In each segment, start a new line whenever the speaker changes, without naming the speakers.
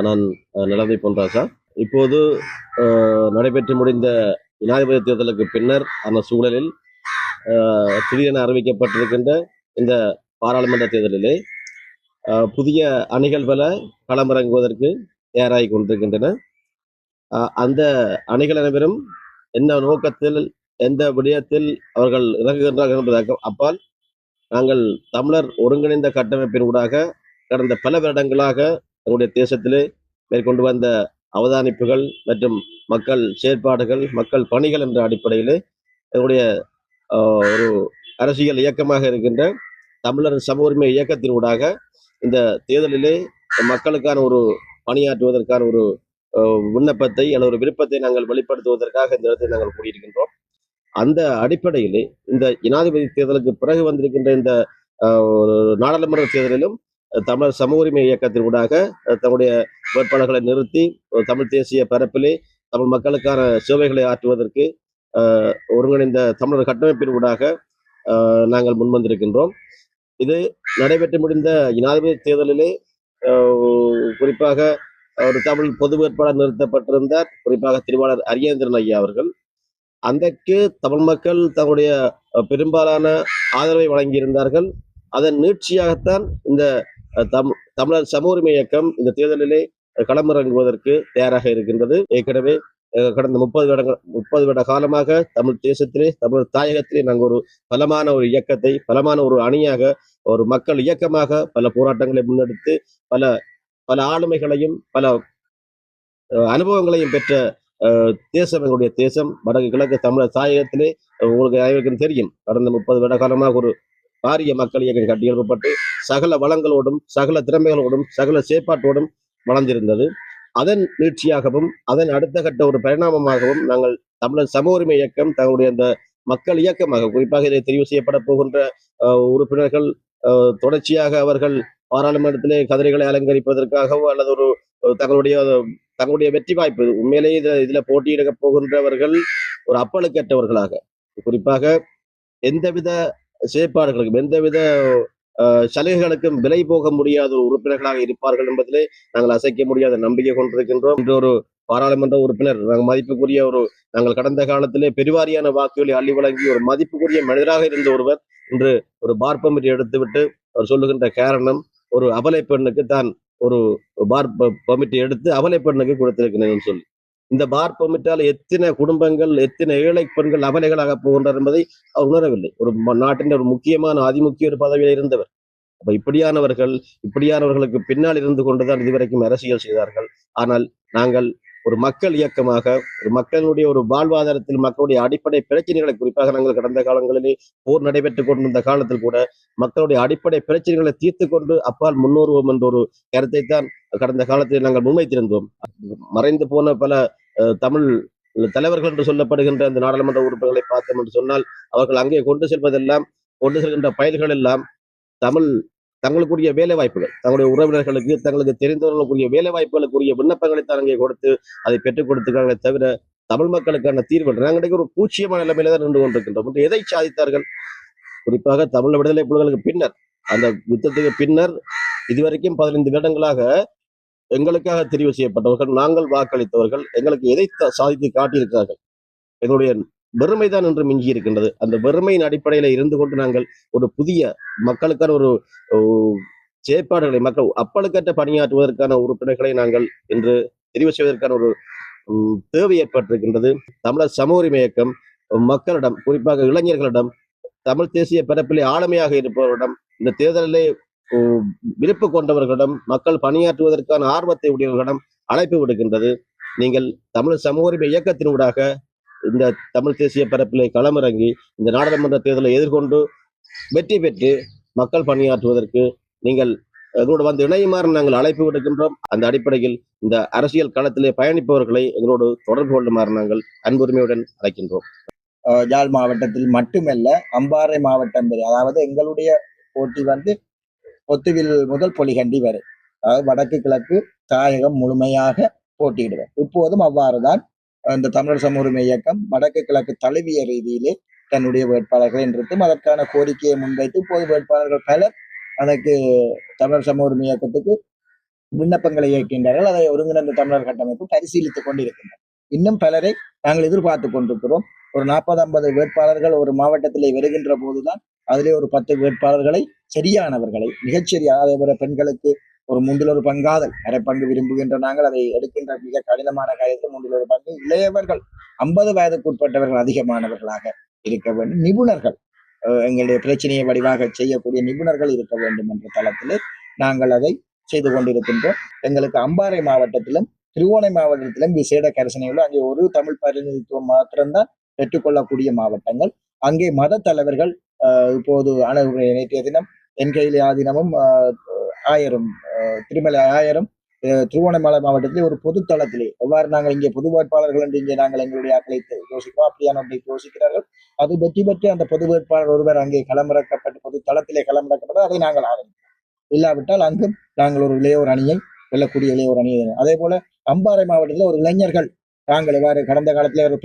நான் அஹ், நிலவை பொன்ராசா இப்போது நடைபெற்று முடிந்த ஜனாதிபதி தேர்தலுக்கு பின்னர் அந்த சூழலில் திடீரென அறிவிக்கப்பட்டிருக்கின்ற இந்த பாராளுமன்ற தேர்தலிலே புதிய அணிகள் பல களமிறங்குவதற்கு தயாராகி கொண்டிருக்கின்றன. அந்த அணிகள் அனைவரும் என்ன நோக்கத்தில் எந்த விடயத்தில் அவர்கள் இறங்குகின்றார்கள் என்பதற்கு அப்பால் நாங்கள் தமிழர் ஒருங்கிணைந்த கட்டமைப்பின் ஊடாக கடந்த பல வருடங்களாக எங்களுடைய தேசத்திலே மேற்கொண்டு வந்த அவதானிப்புகள் மற்றும் மக்கள் செயற்பாடுகள் மக்கள் பணிகள் என்ற அடிப்படையிலே எங்களுடைய ஒரு அரசியல் இயக்கமாக இருக்கின்ற தமிழர் சம உரிமை இயக்கத்தினூடாக இந்த தேர்தலிலே மக்களுக்கான ஒரு பணியாற்றுவதற்கான ஒரு விண்ணப்பத்தை அல்லது ஒரு விருப்பத்தை நாங்கள் வெளிப்படுத்துவதற்காக இந்த இடத்தை நாங்கள் கூடியிருக்கின்றோம். அந்த அடிப்படையிலே இந்த ஜனாதிபதி தேர்தலுக்கு பிறகு வந்திருக்கின்ற இந்த ஒரு நாடாளுமன்ற தேர்தலிலும் தமிழர் சம உரிமை இயக்கத்தின் ஊடாக தன்னுடைய வேட்பாளர்களை நிறுத்தி ஒரு தமிழ் தேசிய பரப்பிலே தமிழ் மக்களுக்கான சேவைகளை ஆற்றுவதற்கு ஆஹ், ஒருங்கிணைந்த தமிழர் கட்டமைப்பின் ஊடாக ஆஹ், நாங்கள் முன்வந்திருக்கின்றோம். இது நடைபெற்று முடிந்த ஜனாதிபதி தேர்தலிலே ஆஹ், குறிப்பாக ஒரு தமிழ் பொது வேட்பாளர் நிறுத்தப்பட்டிருந்தார். குறிப்பாக திருவாளர் அரியேந்திரன் ஐயா அவர்கள். அன்றைக்கு தமிழ் மக்கள் தங்களுடைய பெரும்பாலான ஆதரவை வழங்கியிருந்தார்கள். அதன் நீட்சியாகத்தான் இந்த தம் தமிழர் சம உரிமை இயக்கம் இந்த தேர்தலிலே களமிறங்குவதற்கு தயாராக இருக்கின்றது. ஏற்கனவே கடந்த முப்பது வருடங்கள் முப்பது வருட காலமாக தமிழ் தேசத்திலே தமிழ் தாயகத்திலே நாங்கள் ஒரு பலமான ஒரு இயக்கத்தை பலமான ஒரு அணியாக ஒரு மக்கள் இயக்கமாக பல போராட்டங்களை முன்னெடுத்து பல பல ஆளுமைகளையும் பல அனுபவங்களையும் பெற்ற தேசம் எங்களுடைய தேசம் வடக்கு கிழக்கு தமிழர் தாயகத்திலே உங்களுக்கு அனைவருக்கும் தெரியும். கடந்த முப்பது வருட காலமாக ஒரு பாரிய மக்கள் இயக்கம் கட்டியெழுப்பப்பட்டு சகல வளங்களோடும் சகல திறமைகளோடும் சகல செயற்பாட்டோடும் வளர்ந்திருந்தது. அதன் நீட்சியாகவும் அதன் அடுத்த கட்ட ஒரு பரிணாமமாகவும் நாங்கள் தமிழர் சம உரிமை இயக்கம் தங்களுடைய அந்த மக்கள் இயக்கமாக குறிப்பாக இதை தெரிவு செய்யப்பட போகின்ற உறுப்பினர்கள் தொடர்ச்சியாக அவர்கள் பாராளுமன்றத்திலே கதிரைகளை அலங்கரிப்பதற்காகவோ அல்லது ஒரு தங்களுடைய தங்களுடைய வெற்றி வாய்ப்பு உண்மையிலேயே இதில் இதில் போட்டியிட போகின்றவர்கள் ஒரு அப்பழுக்கற்றவர்களாக. குறிப்பாக எந்தவித செயற்பாடுகளுக்கும் எந்தவித சலுகைகளுக்கும் விலை போக முடியாத ஒரு உறுப்பினர்களாக இருப்பார்கள் என்பதிலே நாங்கள் அசைக்க முடியாத நம்பிக்கை கொண்டிருக்கின்றோம். இன்று ஒரு பாராளுமன்ற உறுப்பினர் நாங்கள் மதிப்புக்குரிய ஒரு நாங்கள் கடந்த காலத்திலே பெருவாரியான வாக்குகளை அள்ளி வழங்கி ஒரு மதிப்புக்குரிய மனிதராக இருந்த ஒருவர் இன்று ஒரு பார் எடுத்துவிட்டு அவர் சொல்லுகின்ற காரணம் ஒரு அபலை பெண்ணுக்கு தான் ஒரு பார் பமிட்டி எடுத்து அபலை பெண்ணுக்கு கொடுத்திருக்கிறேன் சொல்லி. இந்த பார் பெர்மிட்டால் எத்தனை குடும்பங்கள் எத்தனை ஏழை பெண்கள் அபலைகளாக போகின்றனர் என்பதை அவர் உணரவில்லை. ஒரு நாட்டின் ஒரு முக்கியமான அதிமுக்கிய ஒரு பதவியில் இருந்தவர். அப்ப இப்படியானவர்கள் இப்படியானவர்களுக்கு பின்னால் இருந்து கொண்டுதான் இதுவரைக்கும் அரசியல் செய்தார்கள். ஆனால் நாங்கள் ஒரு மக்கள் இயக்கமாக ஒரு மக்களுடைய ஒரு வாழ்வாதாரத்தில் மக்களுடைய அடிப்படை பிரச்சனைகளை குறிப்பாக நாங்கள் கடந்த காலங்களிலே போர் நடைபெற்றுக் கொண்டிருந்த காலத்தில் கூட மக்களுடைய அடிப்படை பிரச்சனைகளை தீர்த்து கொண்டு அப்பால் முன்னோருவோம் என்ற ஒரு கருத்தை தான் கடந்த காலத்தில் நாங்கள் முன்வைத்திருந்தோம். மறைந்து போன பல தமிழ் தலைவர்கள் என்று சொல்லப்படுகின்ற அந்த நாடாளுமன்ற உறுப்பினர்களை பார்த்தோம் என்று சொன்னால் அவர்கள் அங்கே கொண்டு செல்வதெல்லாம் கொண்டு செல்கின்ற பயல்கள் எல்லாம் தமிழ் தங்களுக்குரிய வேலை வாய்ப்புகள் தங்களுடைய உறவினர்களுக்கு தங்களுக்கு தெரிந்தவர்களுக்குரிய வேலை வாய்ப்புகளுக்குரிய விண்ணப்பங்களை தான் அங்கே கொடுத்து அதை பெற்றுக் கொடுத்துக்கிறாங்களே தவிர தமிழ் மக்களுக்கான தீர்வு நாங்கள் ஒரு பூச்சியமான நிலைமையில தான் நின்று கொண்டிருக்கின்றோம். என்று எதை சாதித்தார்கள்? குறிப்பாக தமிழ் விடுதலை புலிகளுக்கு பின்னர் அந்த யுத்தத்துக்கு பின்னர் இதுவரைக்கும் பதினைந்து வருடங்களாக எங்களுக்காக தெரிவு செய்யப்பட்டவர்கள் நாங்கள் வாக்களித்தவர்கள் எங்களுக்கு எதை த- சாதித்து காட்டியிருக்கிறார்கள்? எங்களுடைய வெறுமைதான் என்று மிஞ்சி இருக்கின்றது அந்த வெறுமையின் அடிப்படையில இருந்து கொண்டு நாங்கள் ஒரு புதிய மக்களுக்கான ஒரு செயற்பாடுகளை மக்கள் அப்பழுக்கற்ற பணியாற்றுவதற்கான உறுப்பினர்களை நாங்கள் இன்று தெரிவு செய்வதற்கான ஒரு தேவை ஏற்பட்டிருக்கின்றது. தமிழர் சமூக உரிமை இயக்கம் மக்களிடம் குறிப்பாக இளைஞர்களிடம் தமிழ் தேசிய பரப்பிலே ஆளுமையாக இருப்பவரிடம் இந்த தேர்தலிலே விருப்பு கொண்டவர்களிடம் மக்கள் பணியாற்றுவதற்கான ஆர்வத்தை உடையவர்களிடம் அழைப்பு விடுக்கின்றது. நீங்கள் தமிழ் சமூக உரிமை இயக்கத்தினூடாக இந்த தமிழ் தேசிய பரப்பிலே களமிறங்கி இந்த நாடாளுமன்ற தேர்தலை எதிர்கொண்டு வெற்றி பெற்று மக்கள் பணியாற்றுவதற்கு நீங்கள் எங்களோடு வந்து இணையுமாறு நாங்கள் அழைப்பு விடுக்கின்றோம். அந்த அடிப்படையில் இந்த அரசியல் களத்திலே பயணிப்பவர்களை எங்களோடு தொடர்பு கொள்ளுமாறு நாங்கள் அன்புரிமையுடன் அழைக்கின்றோம்.
ஜாழ் யாழ் மாவட்டத்தில் மட்டுமல்ல அம்பாறை மாவட்டம் வரை அதாவது எங்களுடைய போட்டி வந்து ஒத்துவில் முதல் பொலிகண்டி வரை அதாவது வடக்கு கிழக்கு தாயகம் முழுமையாக போட்டியிடுவேன். இப்போதும் அவ்வாறுதான் இந்த தமிழர் சம உரிமை இயக்கம் வடக்கு கிழக்கு தழுவிய ரீதியிலே தன்னுடைய வேட்பாளர்களை நிறுத்தும் அதற்கான கோரிக்கையை முன்வைத்து பொது வேட்பாளர்கள் பலர் அதற்கு தமிழர் சம உரிமை இயக்கத்துக்கு விண்ணப்பங்களை இயக்கின்றார்கள். அதை ஒருங்கிணைந்த தமிழர் கட்டமைப்பு பரிசீலித்துக் கொண்டிருக்கின்றனர் இன்னும் பலரை நாங்கள் எதிர்பார்த்து கொண்டிருக்கிறோம். ஒரு நாற்பது ஐம்பது வேட்பாளர்கள் ஒரு மாவட்டத்திலே வருகின்ற போதுதான் அதிலே ஒரு பத்து வேட்பாளர்களை சரியானவர்களை மிகச்சரியான அதே போல பெண்களுக்கு ஒரு மூன்றில் ஒரு பங்காதல். அரை பங்கு விரும்புகின்ற நாங்கள் அதை எடுக்கின்ற மிக கடினமான காரியத்தில் மூன்றில் ஒரு பங்கு இளையவர்கள் ஐம்பது வயதுக்குட்பட்டவர்கள் அதிகமானவர்களாக இருக்க வேண்டும். நிபுணர்கள். எங்களுடைய பிரச்சனையை வடிவாக செய்யக்கூடிய நிபுணர்கள் இருக்க வேண்டும் என்ற தளத்திலே நாங்கள் அதை செய்து கொண்டிருக்கின்றோம். எங்களுக்கு அம்பாறை மாவட்டத்திலும் திருவோணை மாவட்டத்திலும் விசேட கரிசனைகள் அங்கே ஒரு தமிழ் பிரதிநிதித்துவம் மாத்திரம்தான் பெற்றுக்கொள்ளக்கூடிய மாவட்டங்கள். அங்கே மத தலைவர்கள் இப்போது அணு நேற்றைய தினம் என் கையிலே ஆதீனமும் அஹ், ஆயரும் திருமலை ஆயரும் திருவோணமலை மாவட்டத்திலே ஒரு பொது தளத்திலே. எவ்வாறு நாங்கள் இங்கே பொது வேட்பாளர்கள் என்று இங்கே நாங்கள் எங்களுடைய ஆக்களை யோசிக்கிறோம் அப்படியான ஒன்றை யோசிக்கிறார்கள். அது வெற்றி பெற்று அந்த பொது வேட்பாளர் ஒருவர் அங்கே களமிறக்கப்பட்டு பொது தளத்திலே களமிறக்கப்பட்டு அதை நாங்கள் ஆதரிக்கிறோம் இல்லாவிட்டால் அங்கும் நாங்கள் ஒரு இளையோர் அணியை வெல்லக்கூடிய இளையோர் அணியை அதே போல அம்பாறை மாவட்டத்தில் ஒரு இளைஞர்கள் நாங்கள் இவ்வாறு கடந்த காலத்தில் ஒரு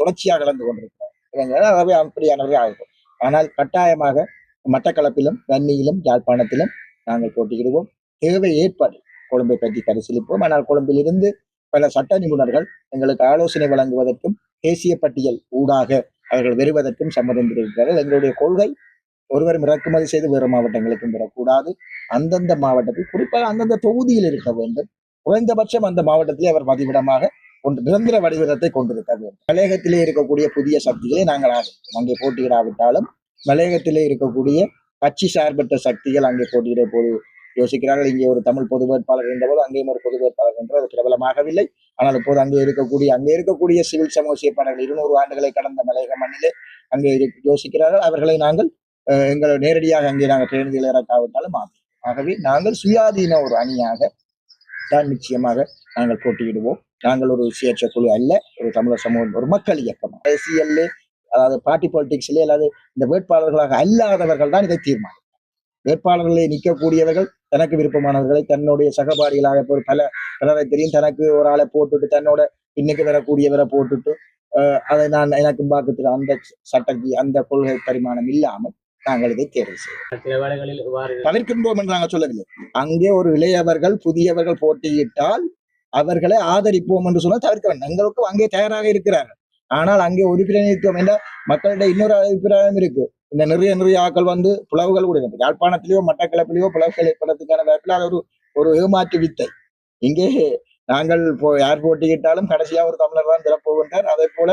தொடர்ச்சியாக கலந்து கொண்டிருக்கிறோம். இளைஞர்கள் ஆகவே அப்படியானவர்கள் ஆகும் ஆனால் கட்டாயமாக மட்டக்களப்பிலும் வன்னியிலும் யாழ்ப்பாணத்திலும் நாங்கள் போட்டியிடுவோம். தேவை ஏற்பாடு. கொழும்பை பற்றி பரிசீலிப்போம். ஆனால் கொழும்பிலிருந்து பல சட்ட நிபுணர்கள் எங்களுக்கு ஆலோசனை வழங்குவதற்கும் தேசிய பட்டியல் ஊடாக அவர்கள் வருவதற்கும் சம்மதம் தெரிவிக்கிறார்கள். எங்களுடைய கொள்கை ஒருவரும் இறக்குமதி செய்து வேறு மாவட்டங்களுக்கும் பெறக்கூடாது. அந்தந்த மாவட்டத்தில் குறிப்பாக அந்தந்த தொகுதியில் இருக்க வேண்டும். குறைந்தபட்சம் அந்த மாவட்டத்திலே அவர் பதிவிடமாக ஒன்று நிரந்தர வடிவத்தை கொண்டிருக்க வேண்டும். மலையகத்திலே இருக்கக்கூடிய புதிய சக்திகளை நாங்கள் ஆதரிக்கிறோம் அங்கே போட்டியிடாவிட்டாலும் மலையகத்திலே இருக்கக்கூடிய கட்சி சார்பற்ற சக்திகள் அங்கே போட்டியிட போது யோசிக்கிறார்கள். இங்கே ஒரு தமிழ் பொது வேட்பாளர் இருந்தபோது அங்கேயும் ஒரு பொது வேட்பாளர் என்று அது பிரபலமாகவில்லை. ஆனால் இப்போது அங்கே இருக்கக்கூடிய அங்கே இருக்கக்கூடிய சிவில் சமூக செயற்பாடுகள் இருநூறு ஆண்டுகளை கடந்த மலையக மண்ணிலே அங்கே யோசிக்கிறார்கள். அவர்களை நாங்கள் எங்களை நேரடியாக அங்கே நாங்கள் பிரதிநிதிகளை இறக்காவிட்டாலும் மாற்றோம் ஆகவே நாங்கள் சுயாதீன ஒரு அணியாக தான் நிச்சயமாக நாங்கள் போட்டியிடுவோம். நாங்கள் ஒரு சுயேட்சை குழு அல்ல ஒரு தமிழர் சமூகம் ஒரு மக்கள் இயக்கம் அரசியல்ல அதாவது பார்ட்டி பாலிடிக்ஸ்ல அல்லது இந்த வேட்பாளர்களாக அல்லாதவர்கள் தான் இதை தீர்மானம் வேட்பாளர்களை நிற்கக்கூடியவர்கள் தனக்கு விருப்பமானவர்களை தன்னுடைய சகபாடிகளாக இப்போ பல பலரை தெரியும். தனக்கு ஒரு ஆளை போட்டுட்டு தன்னோட இன்னைக்கு வரக்கூடியவரை போட்டுட்டு அதை நான் எனக்கு பார்க்கறது அந்த சட்டத்தி அந்த கொள்கை பரிமாணம் இல்லாமல் நாங்கள் இதை தேர்வு செய்வோம். தவிர்க்கின்றோம் என்று நாங்கள் சொல்லவில்லை. அங்கே ஒரு இளையவர்கள் புதியவர்கள் போட்டியிட்டால் அவர்களை ஆதரிப்போம் என்று சொன்னால் தவிர்க்க வேண்டும். எங்களுக்கு அங்கே தயாராக இருக்கிறார்கள். ஆனால் அங்கே ஒரு பிரதிநிதித்துவம் என்ற மக்களிடையே இன்னொரு அபிப்பிராயம் இருக்கு. இந்த நிறைய நிறைய ஆக்கள் வந்து புலவுகள் கூட யாழ்ப்பாணத்திலேயோ மட்டக்களப்பிலேயோ புலவுகள் ஏற்படுறதுக்கான வாய்ப்பில் அது ஒரு ஒரு ஏமாற்று வித்தை. இங்கே நாங்கள் போ யார் போட்டியிட்டாலும் கடைசியா ஒரு தமிழர் தான் திறப்போகின்றார் அதே போல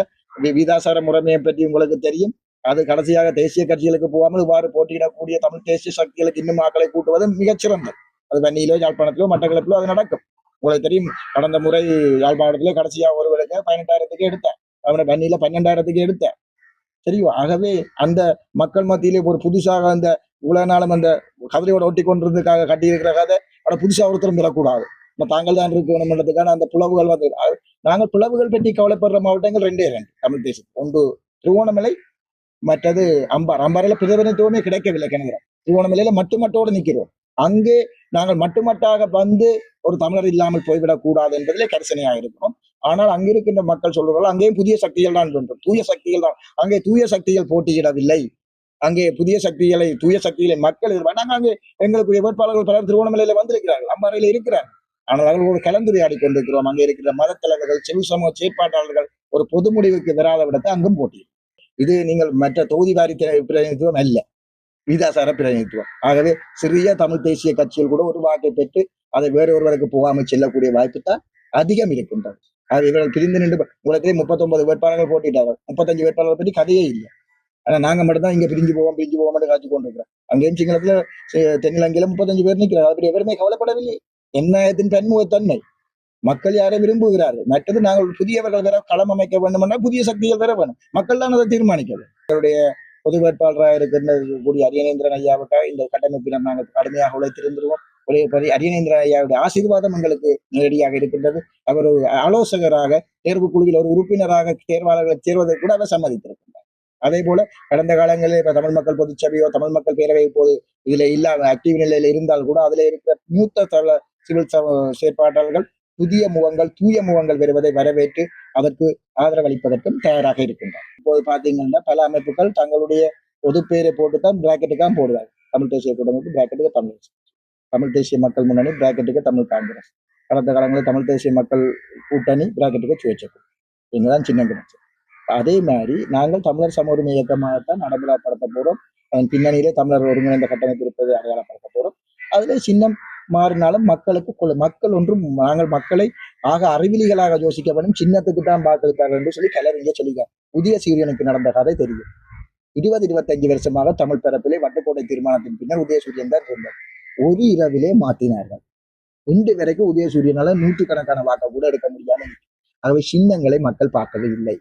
வீதாசார முறைமையை பற்றி உங்களுக்கு தெரியும். அது கடைசியாக தேசிய கட்சிகளுக்கு போகாமல் இவ்வாறு போட்டியிடக்கூடிய தமிழ் தேசிய சக்திகளுக்கு இன்னும் ஆக்களை கூட்டுவது மிகச்சிறந்தது அது வன்னியிலோ யாழ்ப்பாணத்திலோ மட்டக்களப்பிலோ அது நடக்கும். உங்களுக்கு தெரியும் கடந்த முறை யாழ்ப்பாணத்திலே கடைசியா ஒருவருக்கு பதினெட்டாயிரத்துக்கு எடுத்தேன் அவனை வன்னியில பன்னெண்டாயிரத்துக்கு எடுத்தேன். தெரியும்? ஆகவே அந்த மக்கள் மத்தியிலே ஒரு புதுசாக அந்த இவ்வளவு நாளும் அந்த கதிரையோட ஒட்டி கொண்டிருந்ததுக்காக கட்டியிருக்கிற கதை ஆனா புதுசா ஒருத்தரும் பெறக்கூடாது நம்ம தாங்கள் தான் இருக்கணும்ன்றதுக்கான அந்த புலவுகள் வந்து நாங்கள் புலவுகள் பற்றி கவலைப்படுற மாவட்டங்கள் ரெண்டே ரெண்டு தமிழ் தேசம். ஒன்று திருவோணமலை மற்றது அம்பார். அம்பாறையில பிரதிநிதித்துவமே கிடைக்கவில்லை கிணறு. திருவோணமலையில மட்டுமட்டோடு நிற்கிறோம் அங்கே நாங்கள் மட்டுமட்டாக வந்து ஒரு தமிழர் இல்லாமல் போய்விடக் கூடாது என்பதிலே கரிசனையாக இருக்கிறோம் ஆனால் அங்கிருக்கின்ற மக்கள் சொல்றார்கள் அங்கேயும் புதிய சக்திகள் தான் வேண்டும் தூய சக்திகள் தான். அங்கே தூய சக்திகள் போட்டியிடவில்லை. அங்கே புதிய சக்திகளை தூய சக்திகளை மக்கள் எதிர்பார்க்க நாங்கள் அங்கே எங்களுக்குரிய வேட்பாளர்கள் பலர் திருவோணமலையில வந்திருக்கிறார்கள் அம்பாறையில இருக்கிறார்கள் ஆனால் அவர்களோடு கலந்துரையாடி கொண்டிருக்கிறோம். அங்கே இருக்கிற மதத்தலைவர்கள் செவி சமூக செயற்பாட்டாளர்கள் ஒரு பொது முடிவுக்கு வராத விடத்தை அங்கும் போட்டி இது நீங்கள் மற்ற தொகுதி வாரி பிரதிநிதித்துவம் அல்ல. வீதாசார பிரதிநிதித்துவம். ஆகவே சிறிய தமிழ் தேசிய கட்சியில் கூட ஒரு வாக்கை பெற்று அதை வேற ஒருவருக்கு போகாமல் செல்லக்கூடிய வாய்ப்பு தான் அதிகம் இருக்கின்றது. அது இவர்கள் பிரிந்து நின்று உலகத்திலே முப்பத்தொன்பது வேட்பாளர்கள் போட்டிட்டார்கள் முப்பத்தஞ்சு வேட்பாளர்கள் பற்றி கதையே இல்லை. ஆனா நாங்க மட்டும் தான் இங்க பிரிஞ்சு போவோம் பிரிஞ்சு போவோம் காட்சி கொண்டிருக்கிறோம். அங்கேயும் சிங்களத்துல சி- தென்னிலங்கையில முப்பத்தஞ்சு பேர் நிற்கிறார் அப்படி எவருமே கவலைப்படவில்லை. எண்ணத்தின் பன்முகத்தன்மை. மக்கள் யாரை விரும்புகிறார்கள்? மற்றது நாங்கள் புதியவர்கள் வேற களம் அமைக்க வேண்டும் புதிய சக்திகள் வேற வேணும். மக்கள் தான் அதை தீர்மானிக்கிறது அவருடைய பொது வேட்பாளராக இருக்கின்ற கூடிய அரியநேந்திரன் ஐயாவுக்காக இந்த கட்டமைப்பில் நாங்கள் கடுமையாக உழைத்திருந்துருவோம். ஒரே அரியநேந்திரன் ஐயாவுடைய ஆசீர்வாதம் எங்களுக்கு நேரடியாக இருக்கின்றது. அவர் ஒரு ஆலோசகராக தேர்வு குழுவில் ஒரு உறுப்பினராக தேர்வாளர்களை சேர்வதற்கு கூட அவர் சம்மதித்திருக்கின்றார். அதே போல கடந்த காலங்களில் இப்போ தமிழ் மக்கள் பொதுச்சபையோ தமிழ் மக்கள் பேரவை போது இதில் இல்லாத ஆக்டிவ் நிலையில் இருந்தால் கூட அதில் இருக்கிற மூத்த தள சிவில் செயற்பாட்டாளர்கள் புதிய முகங்கள் தூய முகங்கள் வருவதை வரவேற்று அதற்கு ஆதரவளிப்பதற்கும் தயாராக இருக்கின்றனர் இப்போது பார்த்தீங்கன்னா பல அமைப்புகள் தங்களுடைய பொது பேரை போட்டு தான் பிராக்கெட்டுக்காக போடுவாங்க. தமிழ் தேசிய கூட்டமைப்பு பிராக்கெட்டுக்கு தமிழ் தமிழ் தேசிய மக்கள் முன்னணி பிராக்கெட்டுக்கு தமிழ் காங்கிரஸ். கடந்த காலங்களில் தமிழ் தேசிய மக்கள் கூட்டணி பிராக்கெட்டுக்கு சுயேட்சைக்குழு இதுதான் சின்னம் கிடைச்சு அதே மாதிரி நாங்கள் தமிழர் சம உரிமை இயக்கமாகத்தான் நடைமுறைப்படுத்த போறோம். அதன் பின்னணியிலே தமிழர் ஒருங்கிணைந்த கட்டமைப்பு இருப்பது அடையாளப்படுத்த போகிறோம் அதுல சின்னம் மாறினாலும் மக்களுக்கு மக்கள் ஒன்றும் நாங்கள் மக்களை ஆக அறிவிலிகளாக யோசிக்கப்படும் சின்னத்துக்கு தான் வாக்களித்தார்கள் என்று சொல்லி கலரிங்க சொல்லிக்க புதிய சூரியனுக்கு நடந்த கதை தெரியும். இருபது இருபத்தஞ்சு வருஷமாக தமிழ் பரப்பிலே வட்டுக்கோட்டை தீர்மானத்தின் பின்னர் உதயசூரியன் தான் இருந்தார். ஒரு இரவிலே மாத்தினார்கள் இன்று வரைக்கும் உதயசூரியனால நூற்றுக்கணக்கான வாக்கை கூட எடுக்க முடியாமல் இருக்கு. ஆகவே சின்னங்களை மக்கள் பார்க்கவே இல்லை.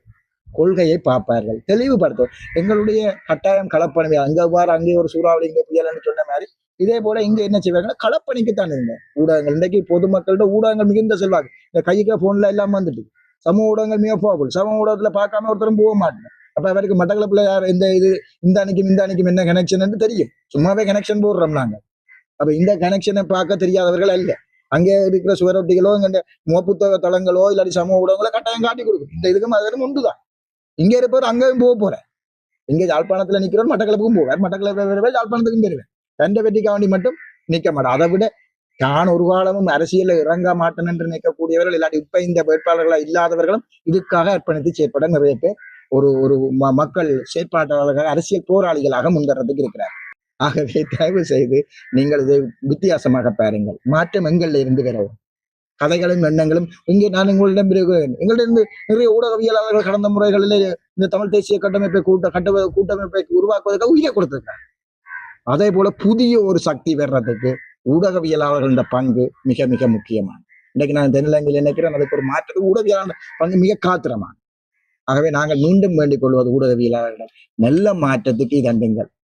கொள்கையை பார்ப்பார்கள். தெளிவுபடுத்தும். எங்களுடைய கட்டாயம் களப்பணி அங்கே பார் அங்கே ஒரு சூறாவளி இங்கே புயல்னு சொன்ன மாதிரி இதே போல இங்க என்ன செய்வாங்கன்னா களப்பணிக்கு தான் இருந்தேன் ஊடகங்கள் இன்றைக்கு பொதுமக்கள்கிட்ட ஊடகங்கள் மிகுந்த செல்வாக்கு. இந்த கைக்கு போன்ல எல்லாம் வந்துட்டு சமூக ஊடகங்கள் மிக போகல் சமூக ஊடகத்துல பார்க்காம ஒருத்தரும் போக மாட்டேன் அப்ப அவருக்கு மட்டக்களப்புல யார் இந்த இது இந்த அன்னைக்கும் இந்த அன்னைக்கும் என்ன கனெக்ஷன் தெரியும். சும்மாவே கனெக்ஷன் போடுறோம் நாங்க. அப்ப இந்த கனெக்ஷனை பார்க்க தெரியாதவர்கள் அல்ல. அங்கே இருக்கிற சுவரொட்டிகளோ இங்க முகப்புத்தக தளங்களோ இல்லாட்டி சமூக ஊடகங்களோ கட்டாயம் காட்டி கொடுக்கும். இந்த இதுக்கும் அது உண்டு தான் இங்கே இருப்பவர் அங்கேயும் போக போறேன். இங்கே யாழ்ப்பாணத்துல நிற்கிறவர் மட்டக்களப்புக்கும் போவார். மட்டக்களப்பு வருவார் யாழ்ப்பாணத்துக்கும் பெறுவேன் ரெண்டை வேண்டி மட்டும் நிற்க மாட்டேன் அதை விட தான் ஒரு காலமும் அரசியலில் இறங்க மாட்டேன் என்று நிற்கக்கூடியவர்கள் இல்லாட்டி இப்ப இந்த வேட்பாளர்களாக இல்லாதவர்களும் இதுக்காக அர்ப்பணித்து செயற்பட நிறைய பேர் ஒரு ஒரு ம- மக்கள் செயற்பாட்டாளர்களாக அரசியல் போராளிகளாக முன்வரத்துக்கு இருக்கிறார். ஆகவே தயவு செய்து நீங்கள் இதை வித்தியாசமாக பாருங்கள். மாற்றம் எங்களில் இருந்து வரவும் கதைகளும் எண்ணங்களும் இங்கே நான் உங்களிடம் இருக்கிறேன். எங்களிடம் நிறைய ஊடகவியலாளர்கள் கடந்த முறைகளில் இந்த தமிழ் தேசிய கட்டமைப்பை கூட்ட கட்ட கூட்டமைப்பை உருவாக்குவதற்கு உயிரை கொடுத்திருக்காங்க அதே போல புதிய ஒரு சக்தி வர்றதுக்கு ஊடகவியலாளர்களின் பங்கு மிக மிக முக்கியமானது. இன்றைக்கு நான் தென்னிலங்கையில் நினைக்கிறேன் அதுக்கு ஒரு மாற்றது ஊடகவியலாளர் பங்கு மிக காத்திரமான ஆகவே நாங்கள் மீண்டும் வேண்டிக் கொள்வது ஊடகவியலாளர்கள் நல்ல மாற்றத்துக்கு இதண்டுங்கள்